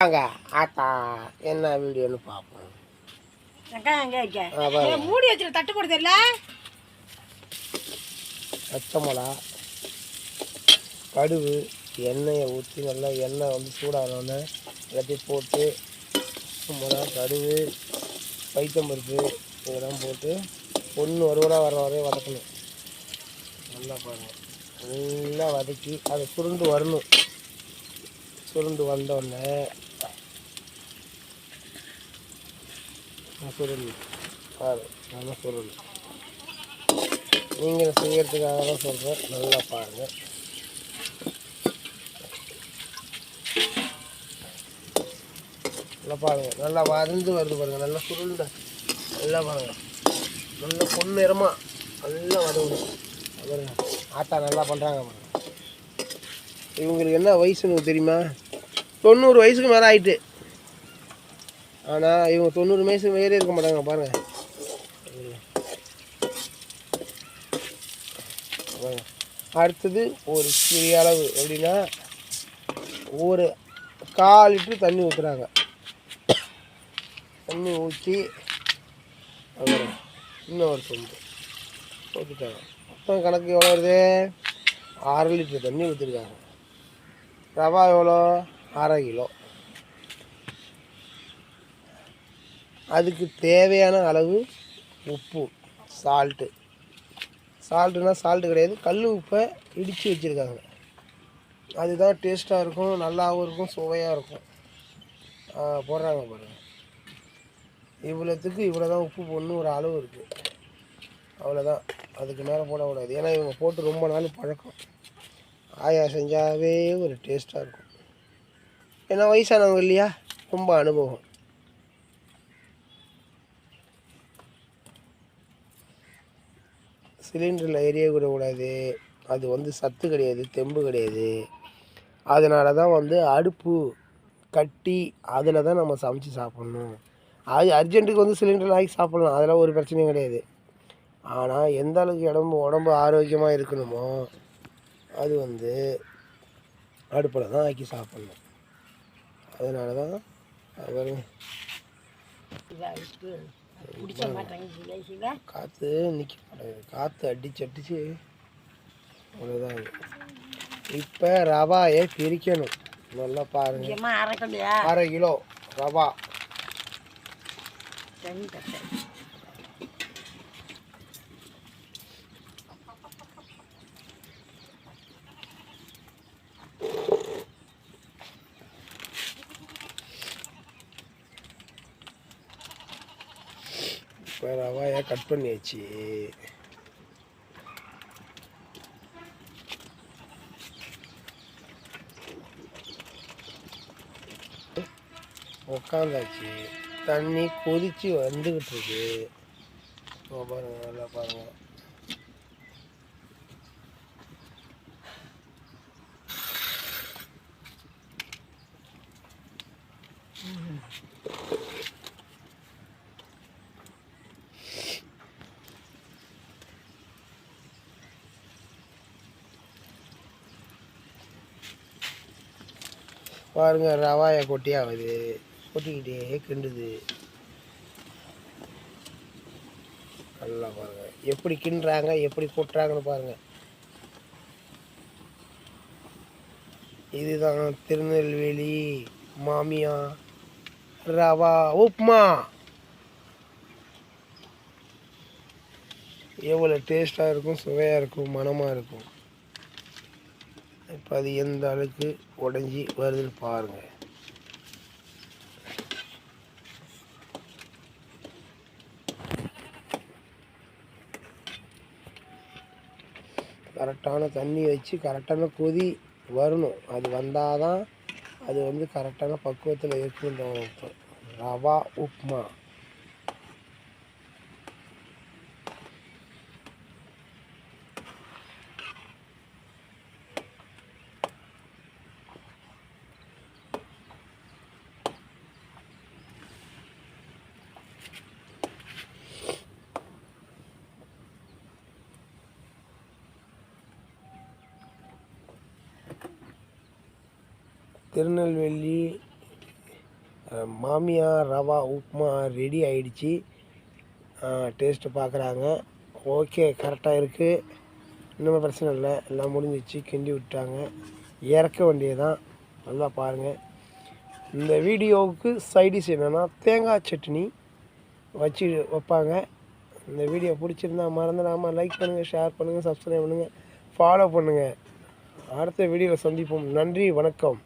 வாங்க ஆத்தா என்ன வீடியோன்னு பார்ப்போம். மூடி வச்சுரு தட்டு போட தெரியல பச்சை மிளகா கடுகு எண்ணெயை ஊற்றி நல்லா எண்ணெய் வந்து சூடானோடனே எல்லாத்தையும் போட்டு மிளகா கடுகு பைத்தம்பருப்பு இதெல்லாம் போட்டு ஒன்று ஒருவராக வர வரையும் வதக்கணும். நல்லா பாருங்கள் நல்லா வதக்கி அதை சுருண்டு வரணும். சுருண்டு வந்தோடனே சுருள் பாரு நல்லா சுருள் நீங்கள் செய்கிறதுக்காக தான் சொல்கிறேன் நல்லா பாருங்கள் நல்லா பாருங்கள் நல்லா வதந்து வருது பாருங்கள் நல்லா சுருண்ட. நல்லா பாருங்கள் நல்ல பொன்னிறமாக நல்லா வதங்கணும் பாருங்க. ஆத்தா நல்லா பண்ணுறாங்க இவங்களுக்கு என்ன வயசுன்னு தெரியுமா? தொண்ணூறு வயசுக்கு மேலே ஆயிட்டு. ஆனால் இவங்க தொண்ணூறு வயசு மேலே இருக்க மாட்டாங்க பாருங்கள் அடுத்தது ஒரு சிறிய அளவு எப்படின்னா ஒரு கால் லிட்டரு தண்ணி ஊற்றுறாங்க தண்ணி ஊற்றி இன்னும் ஒரு தொண்டு ஊற்றிட்டாங்க மொத்தம் கணக்கு எவ்வளோ வருது? ஆறு லிட்டர் தண்ணி ஊற்றிருக்காங்க ரவா எவ்வளோ? அரை கிலோ. அதுக்கு தேவையான அளவு உப்பு சால்ட்டு சால்ட்டுனா சால்ட்டு கிடையாது. கல் உப்பை இடித்து வச்சுருக்காங்க. அதுதான் டேஸ்ட்டாக இருக்கும் நல்லாவும் இருக்கும் சுவையாக இருக்கும். போடுறாங்க பாருங்கள் இவ்வளோத்துக்கு இவ்வளோ தான் உப்பு போடணும் ஒரு அளவு இருக்குது அவ்வளோதான் அதுக்கு மேலே போடக்கூடாது. ஏன்னா இவங்க போட்டு ரொம்ப நாள் பழக்கம். ஆயா செஞ்சாவே ஒரு டேஸ்ட்டாக இருக்கும். ஏன்னா வயசானவங்க இல்லையா? ரொம்ப அனுபவம். சிலிண்டரில் எரிய விடக்கூடாது அது வந்து சத்து கிடையாது தெம்பு கிடையாது. அதனால தான் வந்து அடுப்பு கட்டி அதில் தான் நம்ம சமைச்சு சாப்பிட்ணும். அது அர்ஜென்ட்டுக்கு வந்து சிலிண்டரில் ஆக்கி சாப்பிட்லாம். அதெல்லாம் ஒரு பிரச்சனையும் கிடையாது. ஆனால் எந்த அளவுக்கு உடம்பு உடம்பு ஆரோக்கியமாக இருக்கணுமோ அது வந்து அடுப்பில் தான் ஆக்கி சாப்பிட்ணும். அதனால தான் காற்று நிற்க மாட்டேங்குது காற்று அடிச்சு அடிச்சு. அவ்வளோதான் இப்போ ரவாயை பிரிக்கணும். நல்லா பாருங்க. அரை கிலோ ரவா தண்ணி தட்டை இப்போ ரவாயை கட் பண்ணியாச்சு. உக்காந்தாச்சு. தண்ணி கொதிச்சு வந்துக்கிட்டு இருக்கு. பாருங்க நல்லா பாருங்க. பாருங்க ரவாயை கொட்டி ஆகுது கொட்டிக்கிட்டே கிண்டுது. நல்லா பாருங்க. எப்படி கிண்டுறாங்க எப்படி கொட்டுறாங்கன்னு பாருங்க. இதுதான் திருநெல்வேலி மாமியா ரவா உப்மா. எவ்வளோ டேஸ்ட்டாக இருக்கும் சுவையாக இருக்கும் மணமாக இருக்கும். இப்போ அது எந்த அளவுக்கு உடஞ்சி வருதுன்னு பாருங்கள் கரெக்டான தண்ணி வச்சு கரெக்டான கொதி வரணும். அது வந்தால் தான் அது வந்து கரெக்டான பக்குவத்தில் இருக்குன்ற ரவா உப்மா. திருநெல்வேலி மாமியார் ரவா உப்புமா ரெடி ஆகிடுச்சி டேஸ்ட்டு பார்க்குறாங்க ஓகே கரெக்டாக இருக்குது இன்னும் பிரச்சனை இல்லை. எல்லாம் முடிஞ்சிச்சு. கிண்டி விட்டாங்க இறக்க வேண்டியது தான் நல்லா பாருங்கள் இந்த வீடியோவுக்கு சைடிஷ் என்னென்னா தேங்காய் சட்னி வச்சு வைப்பாங்க. இந்த வீடியோ பிடிச்சிருந்தா மறந்துடாமல் லைக் பண்ணுங்கள் ஷேர் பண்ணுங்கள் சப்ஸ்கிரைப் பண்ணுங்கள் ஃபாலோ பண்ணுங்கள் அடுத்த வீடியோவில் சந்திப்போம். நன்றி வணக்கம்.